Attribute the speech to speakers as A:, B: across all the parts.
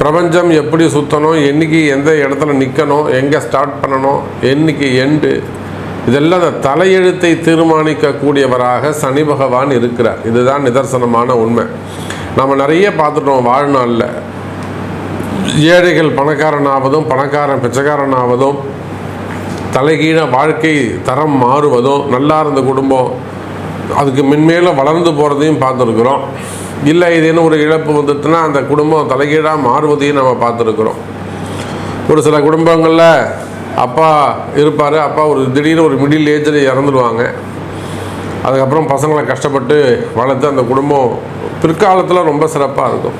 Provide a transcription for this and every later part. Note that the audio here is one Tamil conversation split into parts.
A: பிரபஞ்சம் எப்படி சுற்றணும் என்னைக்கு எந்த இடத்துல நிற்கணும் எங்கே ஸ்டார்ட் பண்ணணும் என்னைக்கு எண்டு இதெல்லாம் அந்த தலையெழுத்தை தீர்மானிக்கக்கூடியவராக சனி பகவான் இருக்கிறார். இதுதான் நிதர்சனமான உண்மை. நம்ம நிறைய பார்த்துட்டோம் வாழ்நாளில். ஏழைகள் பணக்காரனாவதும் பணக்காரன் பிச்சைக்காரனாவதும் தலைகீழ வாழ்க்கை தரம் மாறுவதும் நல்லா இருந்த குடும்பம் அதுக்கு மென்மேலும் வளர்ந்து போகிறதையும் பார்த்துருக்குறோம். இல்லை ஏதேனும் ஒரு இழப்பு வந்துட்டுனா அந்த குடும்பம் தலைகீழாக மாறுவதையும் நம்ம பார்த்துருக்குறோம். ஒரு சில குடும்பங்களில் அப்பா இருப்பார் அப்பா ஒரு திடீர்னு ஒரு மிடில் ஏஜில் இறந்துடுவாங்க அதுக்கப்புறம் பசங்களை கஷ்டப்பட்டு வளர்த்து அந்த குடும்பம் பிற்காலத்தில் ரொம்ப சிறப்பாக இருக்கும்.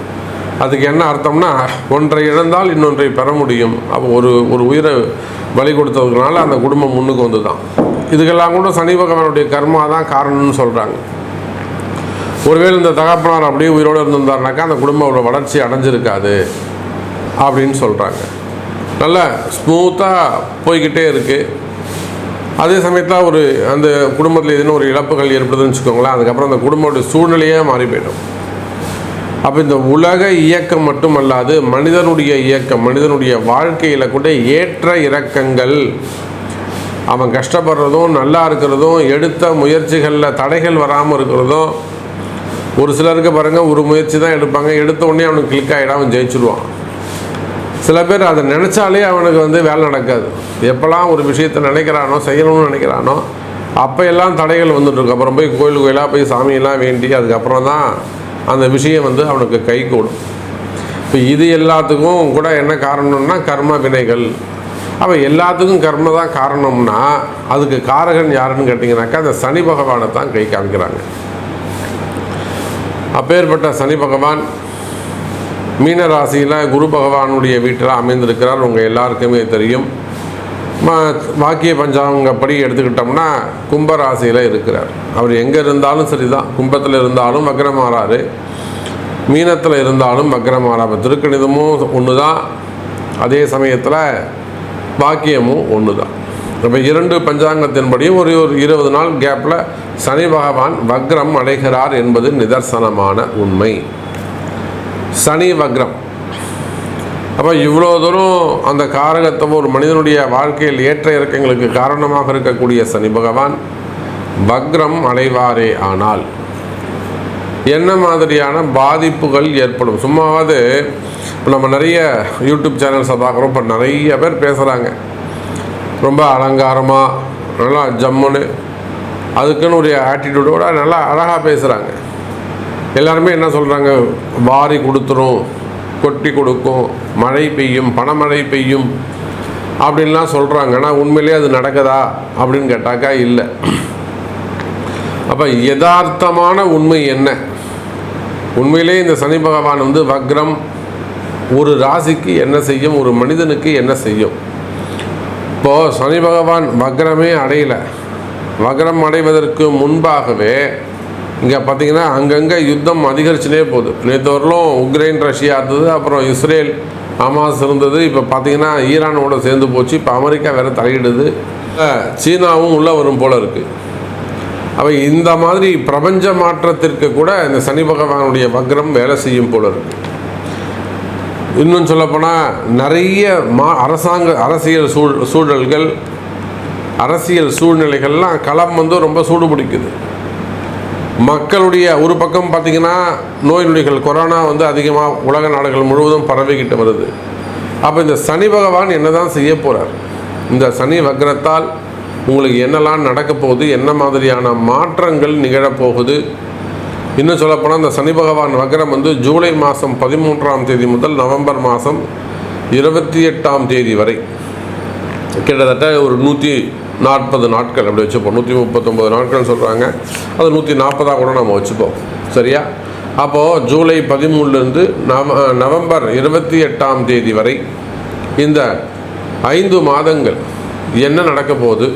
A: அதுக்கு என்ன அர்த்தம்னா ஒன்றை இழந்தால் இன்னொன்றை பெற முடியும். அப்போ ஒரு ஒரு உயிரை பலி கொடுத்ததுனால அந்த குடும்பம் முன்னுக்கு வந்து தான் இதுக்கெல்லாம் கூட சனி பகவானுடைய கர்மா தான் காரணம்னு சொல்கிறாங்க ஒருவேளை இந்த தகப்பனார் அப்படியே உயிரோடு இருந்திருந்தாருனாக்கா அந்த குடும்பம் அவ்வளோ வளர்ச்சி அடைஞ்சிருக்காது அப்படின்னு சொல்கிறாங்க நல்லா ஸ்மூத்தாக போய்கிட்டே இருக்குது அதே சமயத்தில் ஒரு அந்த குடும்பத்தில் எதுனா ஒரு இழப்புகள் ஏற்படுதுன்னு வச்சுக்கோங்களேன் அதுக்கப்புறம் அந்த குடும்பத்துடைய சூழ்நிலையே மாறி போயிடும். அப்போ இந்த உலக இயக்கம் மட்டுமல்லாது மனிதனுடைய இயக்கம் மனிதனுடைய வாழ்க்கையில் கூட ஏற்ற இறக்கங்கள் அவன் கஷ்டப்படுறதும் நல்லா இருக்கிறதும் எடுத்த முயற்சிகளில் தடைகள் வராமல் இருக்கிறதும் ஒரு சிலருக்கு பாருங்கள் ஒரு முயற்சி தான் எடுப்பாங்க. எடுத்த உடனே அவனுக்கு கிளிக் ஆகிடும் அவன் ஜெயிச்சிடுவான் சில பேர் அதை நினச்சாலே அவனுக்கு வந்து வேலை நடக்காது. எப்போல்லாம் ஒரு விஷயத்தை நினைக்கிறானோ செய்யணும்னு நினைக்கிறானோ அப்போ எல்லாம் தடைகள் வந்துட்டுருக்கு அப்புறம் போய் கோயில் கோயிலாக போய் சாமியெல்லாம் வேண்டி அதுக்கப்புறம் தான் அந்த விஷயம் வந்து அவனுக்கு கை கூடும். இப்போ இது எல்லாத்துக்கும் கூட என்ன காரணம்னா கர்ம வினைகள். அப்போ எல்லாத்துக்கும் கர்ம தான் காரணம்னா அதுக்கு காரகன் யாருன்னு கேட்டிங்கனாக்கா அந்த சனி பகவானை தான் கை காமிக்கிறாங்க. அப்பேற்பட்ட சனி பகவான் மீன ராசியில் குரு பகவானுடைய வீட்டில் அமைந்திருக்கிறார். உங்கள் எல்லாருக்குமே தெரியும். வாக்கிய பஞ்சாங்கப்படி எடுத்துக்கிட்டோம்னா கும்ப ராசியில் இருக்கிறார். அவர் எங்கே இருந்தாலும் சரி தான் கும்பத்தில் இருந்தாலும் வக்ரமாறாரு. மீனத்தில் இருந்தாலும் வக்ரமாறா இப்போ திருக்கணிதமும் ஒன்று தான் அதே சமயத்தில் வாக்கியமும் ஒன்று தான் இப்போ இரண்டு பஞ்சாங்கத்தின்படியும் ஒரு ஒரு இருபது நாள் கேப்பில் சனி பகவான் வக்ரம் அடைகிறார் என்பது நிதர்சனமான உண்மை. சனி வக்ரம். அப்போ இவ்வளோ தூரம் அந்த காரகத்தை ஒரு மனிதனுடைய வாழ்க்கையில் ஏற்ற இறக்கங்களுக்கு காரணமாக இருக்கக்கூடிய சனி பகவான் வக்ரம் அடைவாரே ஆனால் என்ன மாதிரியான பாதிப்புகள் ஏற்படும்? சும்மாவது நம்ம நிறைய யூடியூப் சேனல்ஸை பார்க்குறோம். இப்போ நிறைய பேர் பேசுகிறாங்க ரொம்ப அலங்காரமாக நல்லா ஜம்முன்னு அதுக்குன்னு ஒரு ஆட்டிடியூடோட நல்லா அழகாக பேசுகிறாங்க எல்லாருமே என்ன சொல்கிறாங்க வாரி கொடுத்துரும் கொட்டி கொடுக்கும் மழை பெய்யும் பணமழை பெய்யும் அப்படின்லாம் சொல்கிறாங்க ஆனால் உண்மையிலேயே அது நடக்குதா அப்படின்னு கேட்டாக்கா இல்லை. அப்போ யதார்த்தமான உண்மை என்ன? உண்மையிலே இந்த சனி பகவான் வந்து வக்ரம் ஒரு ராசிக்கு என்ன செய்யும் ஒரு மனிதனுக்கு என்ன செய்யும்? இப்போது சனி பகவான் வக்ரமே அடையலை. வக்ரம் அடைவதற்கு முன்பாகவே இங்கே பார்த்தீங்கன்னா அங்கங்கே யுத்தம் அதிகரிச்சுனே போகுது. நேற்று வரலும் உக்ரைன் ரஷ்யா இருந்தது அப்புறம் இஸ்ரேல் ஹமாஸ் இருந்தது. இப்போ பார்த்தீங்கன்னா ஈரானோட சேர்ந்து போச்சு. இப்போ அமெரிக்கா வேற தலையிடுது. சீனாவும் உள்ளே வரும் போல் இருக்குது அப்போ இந்த மாதிரி பிரபஞ்ச மாற்றத்திற்கு கூட இந்த சனி பகவானுடைய வக்ரம் வேலை செய்யும் போல இருக்குது இன்னும் சொல்லப்போனால் நிறைய மா அரசாங்க அரசியல் சூழ் சூழல்கள் அரசியல் சூழ்நிலைகள்லாம் களம் வந்து ரொம்ப சூடு பிடிக்குது. மக்களுடைய ஒரு பக்கம் பார்த்தீங்கன்னா நோய் நொடிகள் கொரோனா வந்து அதிகமாக உலக நாடுகள் முழுவதும் பரவிக்கிட்டு வருது. அப்போ இந்த சனி பகவான் என்னதான் செய்ய போகிறார் இந்த சனி வக்ரத்தால் உங்களுக்கு என்னெல்லாம் நடக்க போகுது? என்ன மாதிரியான மாற்றங்கள் நிகழப்போகுது இன்னும் சொல்லப்போனால் இந்த சனி பகவான் வக்ரம் வந்து ஜூலை மாதம் பதிமூன்றாம் தேதி முதல் நவம்பர் மாதம் இருபத்தி எட்டாம் தேதி வரை. கிட்டத்தட்ட ஒரு நூற்றி நாற்பது நாட்கள் அப்படி வச்சுப்போம். நூற்றி முப்பத்தொம்பது நாட்கள் சொல்கிறாங்க அது நூற்றி நாற்பதாக கூட நம்ம வச்சுப்போம். சரியா? அப்போது ஜூலை பதிமூணுலேருந்து நவ நவம்பர் இருபத்தி எட்டாம் தேதி வரை இந்த ஐந்து மாதங்கள் என்ன நடக்க போகுது?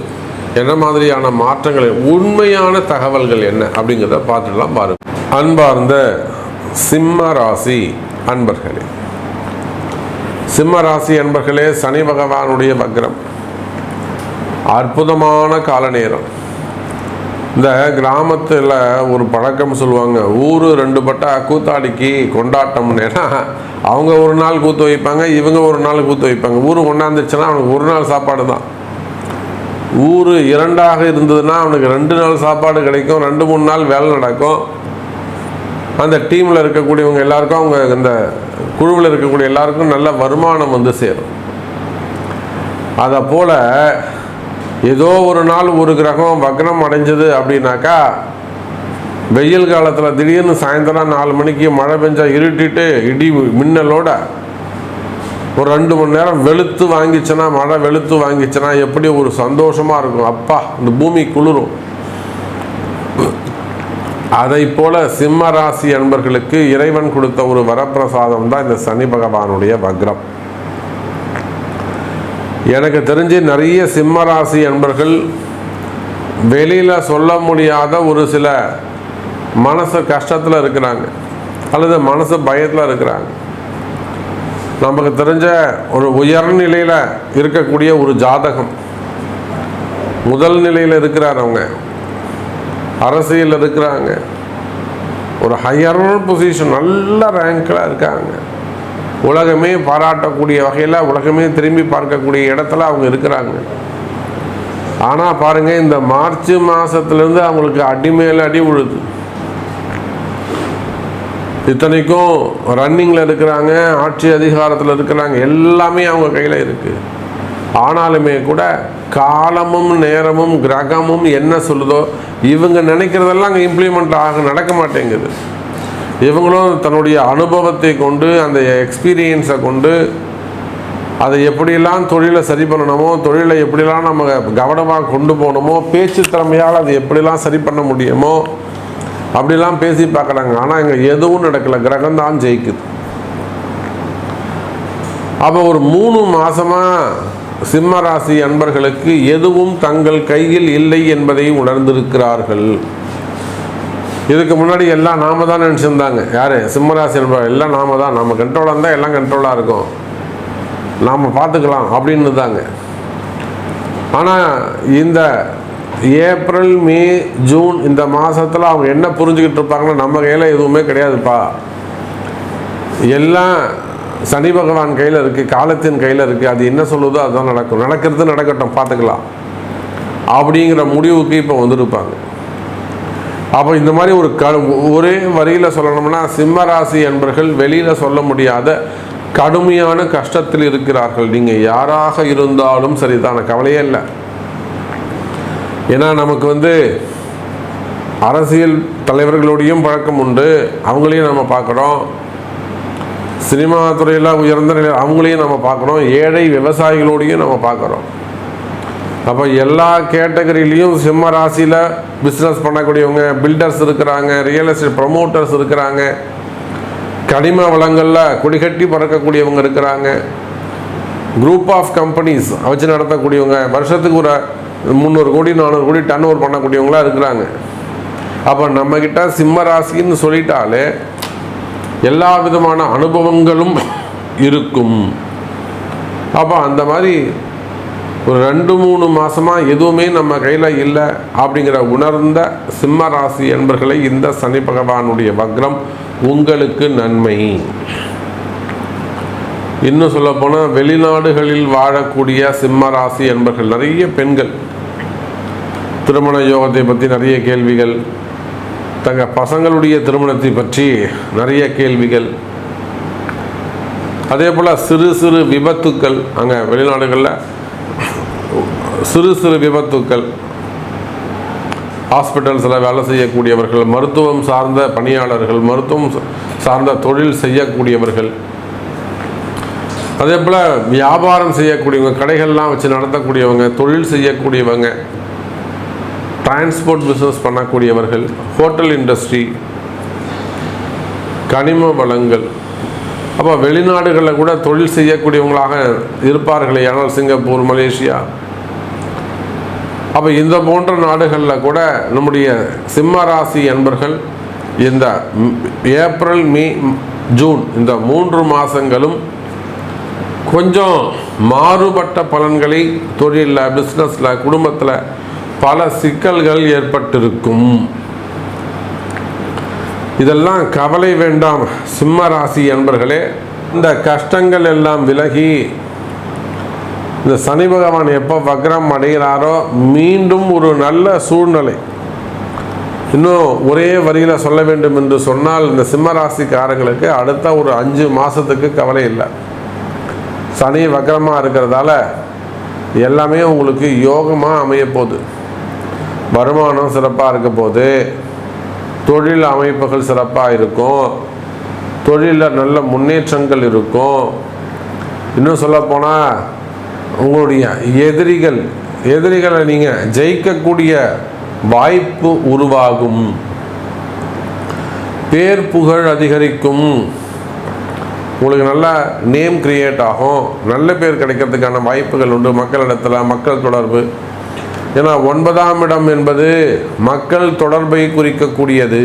A: என்ன மாதிரியான மாற்றங்கள் உண்மையான தகவல்கள் என்ன அப்படிங்கிறத பார்த்துடலாம் பாருங்க. அன்பார்ந்த சிம்ம ராசி அன்பர்களே. சிம்ம ராசி அன்பர்களே சனி பகவானுடைய வக்ரம். அற்புதமான கால நேரம் இந்த கிராமத்தில் ஒரு பழக்கம் சொல்லுவாங்க ஊர் ரெண்டு பட்டா கூத்தாடிக்கு கொண்டாட்டம்னு. ஏன்னா அவங்க ஒரு நாள் கூத்து வைப்பாங்க இவங்க ஒரு நாள் கூத்து வைப்பாங்க. ஊர் கொண்டாந்துச்சுன்னா அவனுக்கு ஒரு நாள் சாப்பாடு தான் ஊர் இரண்டாக இருந்ததுன்னா அவனுக்கு ரெண்டு நாள் சாப்பாடு கிடைக்கும் ரெண்டு மூணு நாள் வேலை நடக்கும். அந்த டீமில் இருக்கக்கூடியவங்க எல்லாருக்கும் அவங்க இந்த குழுவில் இருக்கக்கூடிய எல்லாருக்கும் நல்ல வருமானம் வந்து சேரும். அதை போல் ஏதோ ஒரு நாள் ஒரு கிரகம் வக்ரம் அடைஞ்சது அப்படின்னாக்கா வெயில் காலத்தில் திடீர்னு சாயந்தரம் நாலு மணிக்கு மழை பெஞ்சால் இருட்டிட்டு இடி மின்னலோட ஒரு ரெண்டு மணி நேரம் வெளுத்து வாங்கிச்சுன்னா மழை வெளுத்து வாங்கிச்சுன்னா எப்படி ஒரு சந்தோஷமாக இருக்கும். அப்பா இந்த பூமி குளிரும். அதை போல சிம்ம ராசி அன்பர்களுக்கு இறைவன் கொடுத்த ஒரு வரப்பிரசாதம் தான் இந்த சனி பகவானுடைய வக்ரம். எனக்கு தெரிஞ்சு நிறைய சிம்ம ராசி அன்பர்கள் வெளியில் சொல்ல முடியாத ஒரு சில மனசு கஷ்டத்தில் இருக்கிறாங்க. அல்லது மனசு பயத்தில் இருக்கிறாங்க. நமக்கு தெரிஞ்ச ஒரு உயர்நிலையில் இருக்கக்கூடிய ஒரு ஜாதகம். முதல் நிலையில் இருக்கிறார் அவங்க. அரசியல் இருக்கிறாங்க. ஒரு ஹையர் பொசிஷன் நல்ல ரேங்கில் இருக்காங்க. உலகமே பாராட்டக்கூடிய வகையில் உலகமே திரும்பி பார்க்கக்கூடிய இடத்துல அவங்க இருக்கிறாங்க. ஆனால் பாருங்கள் இந்த மார்ச் மாதத்துலேருந்து அவங்களுக்கு அடிமேல் அடி விழுது இத்தனைக்கும் ரன்னிங்கில் இருக்கிறாங்க ஆட்சி அதிகாரத்தில் இருக்கிறாங்க எல்லாமே அவங்க கையில் இருக்குது ஆனாலுமே கூட காலமும் நேரமும் கிரகமும் என்ன சொல்லுதோ இவங்க நினைக்கிறதெல்லாம் அங்கே இம்ப்ளிமெண்ட் ஆக நடக்க மாட்டேங்குது. இவங்களும் தன்னுடைய அனுபவத்தை கொண்டு அந்த எக்ஸ்பீரியன்ஸை கொண்டு அதை எப்படியெல்லாம் தொழிலை சரி பண்ணணுமோ தொழிலை எப்படிலாம் நம்ம கவனமாக கொண்டு போகணுமோ பேச்சு திறமையால் அதை எப்படிலாம் சரி பண்ண முடியுமோ அப்படிலாம் பேசி பார்க்குறாங்க. ஆனால் இங்கே எதுவும் நடக்கலை. கிரகம் தான் ஜெயிக்குது. அப்போ ஒரு மூணு மாதமாக சிம்ம ராசி அன்பர்களுக்கு எதுவும் தங்கள் கையில் இல்லை என்பதை உணர்ந்திருக்கிறார்கள். இதுக்கு முன்னாடி எல்லாம் நாம தான் நினச்சிருந்தாங்க. யார்? சிம்மராசி அன்பர்கள். எல்லாம் நாம தான். நம்ம கண்ட்ரோலாக இருந்தால் எல்லாம் கண்ட்ரோலாக இருக்கும். நாம் பார்த்துக்கலாம் அப்படின்னு தாங்க ஆனால் இந்த ஏப்ரல் மே ஜூன் இந்த மாதத்தில் அவங்க என்ன புரிஞ்சுக்கிட்டு இருப்பாங்கன்னா நம்ம கையில் எதுவுமே கிடையாதுப்பா. எல்லாம் சனி பகவான் கையில் இருக்குது காலத்தின் கையில் இருக்குது அது என்ன சொல்லுதோ அதுதான் நடக்கும். நடக்கிறது நடக்கட்டும் பார்த்துக்கலாம். அப்படிங்கிற முடிவுக்கு இப்போ வந்திருப்பாங்க. அப்போ இந்த மாதிரி ஒரு க ஒரே வரியில் சொல்லணும்னா சிம்மராசி என்பர்கள் வெளியில் சொல்ல முடியாத கடுமையான கஷ்டத்தில் இருக்கிறார்கள். நீங்கள் யாராக இருந்தாலும் சரிதான. கவலையே இல்லை. ஏன்னா நமக்கு வந்து அரசியல் தலைவர்களோடையும் பழக்கம் உண்டு. அவங்களையும் நம்ம பார்க்குறோம். சினிமா துறையில் உயர்ந்த நிலையில் அவங்களையும் நம்ம பார்க்குறோம். ஏழை விவசாயிகளோடையும் நம்ம பார்க்குறோம். அப்போ எல்லா கேட்டகரியிலையும் சிம்ம ராசியில் பிஸ்னஸ் பண்ணக்கூடியவங்க பில்டர்ஸ் இருக்கிறாங்க ரியல் எஸ்டேட் ப்ரமோட்டர்ஸ் இருக்கிறாங்க. கனிம வளங்களில் கொடிகட்டி பறக்கக்கூடியவங்க இருக்கிறாங்க. குரூப் ஆஃப் கம்பெனிஸ் வச்சு நடத்தக்கூடியவங்க. வருஷத்துக்கு ஒரு முந்நூறு கோடி நானூறு கோடி டன் ஓவர் பண்ணக்கூடியவங்களாம் இருக்கிறாங்க. அப்போ நம்மக்கிட்ட சிம்ம ராசின்னு சொல்லிட்டாலே எல்லா விதமான அனுபவங்களும் இருக்கும். அப்போ அந்த மாதிரி ஒரு ரெண்டு மூணு மாதமாக எதுவுமே நம்ம கையில் இல்லை அப்படிங்கிற உணர்ந்த சிம்ம ராசி என்பர்களை இந்த சனி பகவானுடைய வக்ரம் உங்களுக்கு நன்மை. இன்னும் சொல்லப்போனால் வெளிநாடுகளில் வாழக்கூடிய சிம்ம ராசி என்பர்கள் நிறைய பெண்கள். திருமண யோகத்தை பற்றி நிறைய கேள்விகள். தங்கள் பசங்களுடைய திருமணத்தை பற்றி நிறைய கேள்விகள். அதே போல் சிறு சிறு விபத்துக்கள் அங்கே வெளிநாடுகளில் சிறு சிறு விபத்துக்கள். ஹாஸ்பிட்டல்ஸில் வேலை செய்யக்கூடியவர்கள் மருத்துவம் சார்ந்த பணியாளர்கள் மருத்துவம் சார்ந்த தொழில் செய்யக்கூடியவர்கள். அதே போல் வியாபாரம் செய்யக்கூடியவங்க கடைகள்லாம் வச்சு நடத்தக்கூடியவங்க தொழில் செய்யக்கூடியவங்க டிரான்ஸ்போர்ட் பிஸ்னஸ் பண்ணக்கூடியவர்கள் ஹோட்டல் இண்டஸ்ட்ரி கனிம வளங்கள். அப்போ வெளிநாடுகளில் கூட தொழில் செய்யக்கூடியவங்களாக இருப்பார்களே ஆனால் சிங்கப்பூர் மலேசியா. அப்போ இந்த போன்ற நாடுகளில் கூட நம்முடைய சிம்ம ராசி என்பர்கள் இந்த ஏப்ரல் மே ஜூன் இந்த மூன்று மாதங்களும் கொஞ்சம் மாறுபட்ட பலன்களை தொழிலில் பிஸ்னஸில் குடும்பத்தில் பல சிக்கல்கள் ஏற்பட்டிருக்கும். இதெல்லாம் கவலை வேண்டாம் சிம்ம ராசி என்பர்களே. இந்த கஷ்டங்கள் எல்லாம் விலகி இந்த சனி பகவான் எப்போ வக்ரம் அடைகிறாரோ மீண்டும் ஒரு நல்ல சூழ்நிலை. இன்னும் ஒரே வரியில் சொல்ல வேண்டும் என்று சொன்னால் இந்த சிம்ம ராசிக்காரங்களுக்கு அடுத்த ஒரு அஞ்சு மாதத்துக்கு கவலை இல்லை. சனி வக்கரமாக இருக்கிறதால எல்லாமே உங்களுக்கு யோகமாக அமைய போகுது. வருமானம் சிறப்பாக இருக்க போது தொழில் அமைப்புகள் சிறப்பாக இருக்கும். தொழிலில் நல்ல முன்னேற்றங்கள் இருக்கும். இன்னும் சொல்லப்போனால் உங்களுடைய எதிரிகள் எதிரிகளை நீங்கள் ஜெயிக்கக்கூடிய வாய்ப்பு உருவாகும். பேர் புகழ் அதிகரிக்கும். உங்களுக்கு நல்ல நேம் கிரியேட் ஆகும். நல்ல பேர் கிடைக்கிறதுக்கான வாய்ப்புகள் உண்டு. மக்களிடத்தில் மக்கள் தொடர்பு. ஏன்னா ஒன்பதாம் இடம் என்பது மக்கள் தொடர்பை குறிக்கக்கூடியது.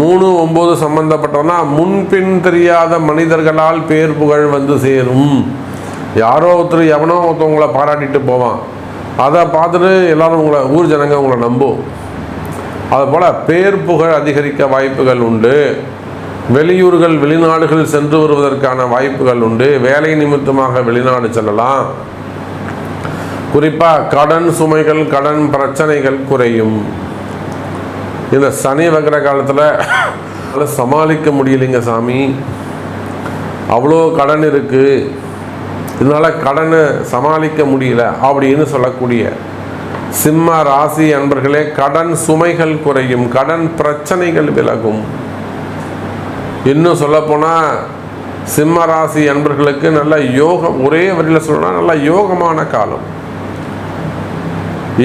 A: மூணு ஒம்பது சம்மந்தப்பட்டோன்னா முன்பின் தெரியாத மனிதர்களால் பேர் புகழ் வந்து சேரும். யாரோ ஒருத்தர் எவனோ ஒருத்தவங்களை பாராட்டிட்டு போவான். அதை பார்த்துட்டு எல்லாரும் உங்களை ஊர் ஜனங்க உங்களை நம்பும். அதுபோல் பேர் புகழ் அதிகரிக்க வாய்ப்புகள் உண்டு. வெளியூர்கள் வெளிநாடுகள் சென்று வருவதற்கான வாய்ப்புகள் உண்டு. வேலை நிமித்தமாக வெளிநாடு செல்லலாம். குறிப்பாக கடன் சுமைகள் கடன் பிரச்சனைகள் குறையும். இந்த சனி வகிர காலத்தில் சமாளிக்க முடியலைங்க சாமி. அவ்வளோ கடன் இருக்குது இதனால் கடனை சமாளிக்க முடியல அப்படின்னு சொல்லக்கூடிய சிம்ம ராசி அன்பர்களே கடன் சுமைகள் குறையும் கடன் பிரச்சனைகள் விலகும். இன்னும் சொல்லப்போனால் சிம்ம ராசி அன்பர்களுக்கு நல்ல யோகம் ஒரே வரியில் சொல்லணும்னா நல்ல யோகமான காலம்.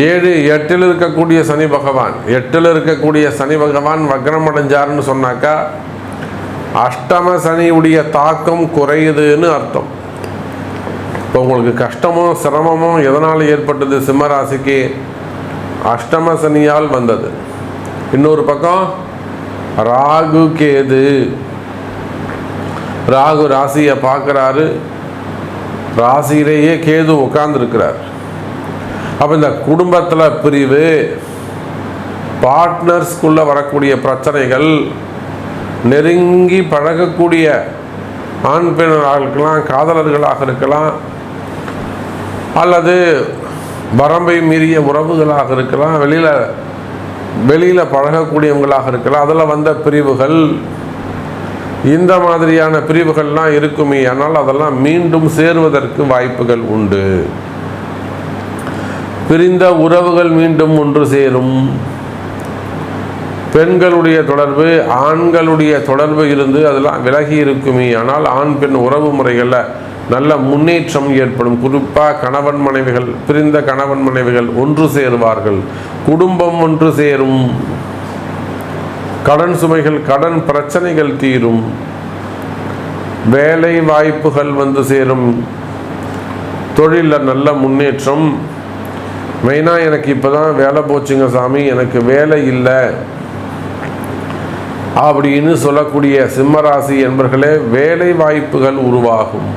A: ஏழு எட்டில் இருக்கக்கூடிய சனி பகவான் எட்டில் இருக்கக்கூடிய சனி பகவான் வக்ரம் அடைஞ்சாருன்னு சொன்னாக்கா அஷ்டம சனியுடைய தாக்கம் குறையுதுன்னு அர்த்தம். இப்போ உங்களுக்கு கஷ்டமும் சிரமமும் எதனால் ஏற்பட்டது? சிம்மராசிக்கு அஷ்டம சனியால் வந்தது. இன்னொரு பக்கம் ராகு கேது. ராகு ராசியை பார்க்குறாரு. ராசியிலேயே கேது உட்கார்ந்துருக்கிறார். அப்போ இந்த குடும்பத்தில் பிரிவு பார்ட்னர்ஸ்குள்ளே வரக்கூடிய பிரச்சனைகள் நெருங்கி பழகக்கூடிய ஆண் பெண்ணாக இருக்கலாம் காதலர்களாக இருக்கலாம் அல்லது வரம்பை மீறிய உறவுகளாக இருக்கலாம் வெளியில் வெளியில் பழகக்கூடியவங்களாக இருக்கலாம் அதில் வந்த பிரிவுகள் இந்த மாதிரியான பிரிவுகள்லாம் இருக்குமே ஆனால் அதெல்லாம் மீண்டும் சேருவதற்கு வாய்ப்புகள் உண்டு. பிரிந்த உறவுகள் மீண்டும் ஒன்று சேரும். பெண்களுடைய தொடர்பு ஆண்களுடைய தொடர்பு இருந்து அதெல்லாம் விலகி இருக்குமே ஆனால் ஆண் பெண் உறவு முறைகளில் நல்ல முன்னேற்றம் ஏற்படும். குறிப்பாக கணவன் மனைவிகள் பிரிந்த கணவன் மனைவிகள் ஒன்று சேருவார்கள். குடும்பம் ஒன்று சேரும். கடன் சுமைகள் கடன் பிரச்சனைகள் தீரும். வேலை வாய்ப்புகள் வந்து சேரும். தொழிலில் நல்ல முன்னேற்றம். மெயினாக எனக்கு இப்போ தான் வேலை போச்சுங்க சாமி. எனக்கு வேலை இல்லை. அப்படின்னு சொல்லக்கூடிய சிம்மராசி என்பர்களே வேலை வாய்ப்புகள் உருவாகும்.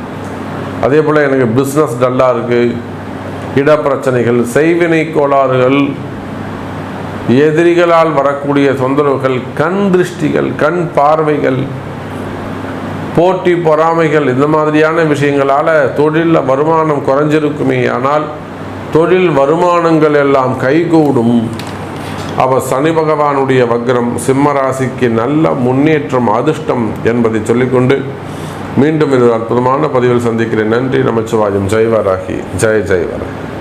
A: அதே போல் எனக்கு பிஸ்னஸ் டல்லாக இருக்குது இடப்பிரச்சனைகள் செய்வினை கோளாறுகள் எதிரிகளால் வரக்கூடிய தொந்தரவுகள் கண் திருஷ்டிகள் கண் பார்வைகள் போட்டி பொறாமைகள் இந்த மாதிரியான விஷயங்களால் தொழிலில் வருமானம் குறைஞ்சிருக்குமே. ஆனால் தொழில் வருமானங்கள் எல்லாம் கைகூடும். அவர் சனி பகவானுடைய வக்ரம் சிம்ம ராசிக்கு நல்ல முன்னேற்றம் அதிர்ஷ்டம் என்பதை சொல்லிக்கொண்டு மீண்டும் இது அற்புதமான பதிவில் சந்திக்கிறேன். நன்றி நமச்சிவாயம். ஜெய்வராகி. ஜெய ஜெய்வராகி.